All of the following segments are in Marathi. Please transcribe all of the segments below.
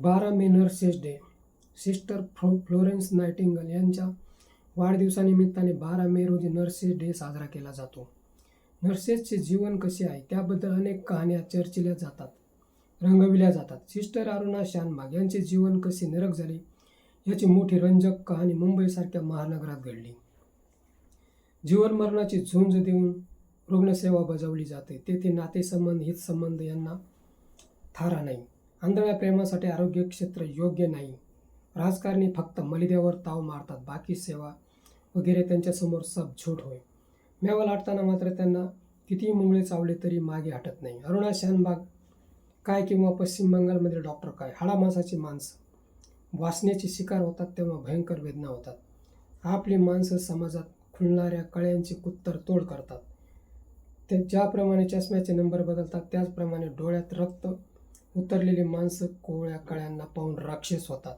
बारा मे nurses day. Sister flo Florence Nightingale यांच्या वाढदिवसानिमित्ताने बारा मे रोजी नर्सेस डे साजरा केला जातो. नर्सेसचे जीवन कसे आहे त्याबद्दल अनेक कहाण्या चर्चिल्या जातात रंगविल्या जातात. सिस्टर अरुणा शानबाग यांचे जीवन कसे नरक झाले याची मोठी रंजक कहाणी मुंबईसारख्या महानगरात घडली. जीवन मरणाची झुंज देऊन रुग्णसेवा बजावली जाते. तेथे नातेसंबंध हितसंबंध यांना थारा नाही. आंधळ्या प्रेमासाठी आरोग्य क्षेत्र योग्य नाही. राजकारणी फक्त मलिद्यावर ताव मारतात बाकी सेवा वगैरे त्यांच्यासमोर सब झूट होय. मेवा लाटताना मात्र त्यांना कितीही मुंगळे चावले तरी मागे हटत नाही. अरुणा शानबाग काय किंवा पश्चिम बंगालमधील डॉक्टर काय? हाडामासाची माणसं. वासनेची शिकार होतात तेव्हा भयंकर वेदना होतात. आपली माणसं समाजात खुलणाऱ्या कळ्यांची कुत्तर तोड करतात. ते ज्याप्रमाणे चष्म्याचे नंबर बदलतात त्याचप्रमाणे डोळ्यात रक्त उतरलेली माणसं कोवळ्या कळ्यांना पाहून राक्षस होतात.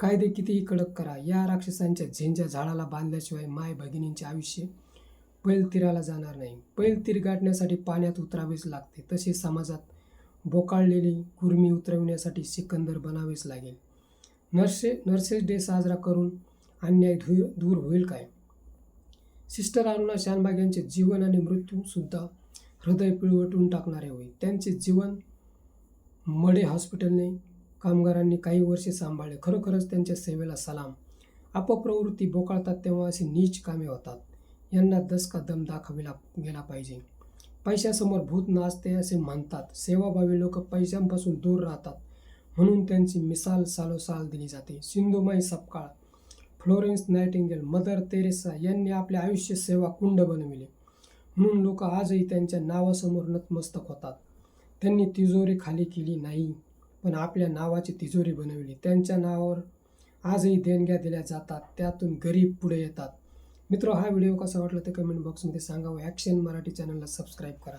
कायदे कितीही कडक करा या राक्षसांच्या झेंज्या झाडाला बांधल्याशिवाय माय भगिनींचे आयुष्य पैलतीराला जाणार नाही. पैल तीर गाठण्यासाठी पाण्यात उतरावेच लागते तसे समाजात बोकाळलेली कुर्मी उतरविण्यासाठी सिकंदर बनावेच लागेल. नर्से नर्सेस डे साजरा करून अन्याय धू दूर होईल काय? सिस्टर अरुणा शानबाग यांचे जीवन आणि मृत्यूसुद्धा हृदय पिळवटून टाकणारे होईल. त्यांचे जीवन मडे हॉस्पिटलने कामगारांनी काही वर्षे सांभाळले. खरोखरच त्यांच्या सेवेला सलाम. अपप्रवृत्ती बोकाळतात तेव्हा अशी नीच कामे होतात. यांना दसका दम दाखविला गेला पाहिजे. पैशासमोर भूत नाचते असे मानतात सेवाभावी लोक पैशांपासून दूर राहतात. म्हणून त्यांची मिसाल सालोसाल दिली जाते. Sindhumai Sapkal. Florence Nightingale Mother Teresa यांनी आपले आयुष्य सेवा कुंड बनविले. म्हणून लोक आजही त्यांच्या नावासमोर नतमस्तक होतात. त्यांनी तिजोरी खाली केली नाही पण आपल्या नावाची तिजोरी बनवली. त्यांच्या नावावर आजही देणग्या दिल्या जातात त्यातून गरीब पुढे येतात. मित्र हा व्हिडिओ कसा वाटला ते कमेंट बॉक्समध्ये सांगा व ॲक्शन मराठी चॅनलला सबस्क्राईब करा.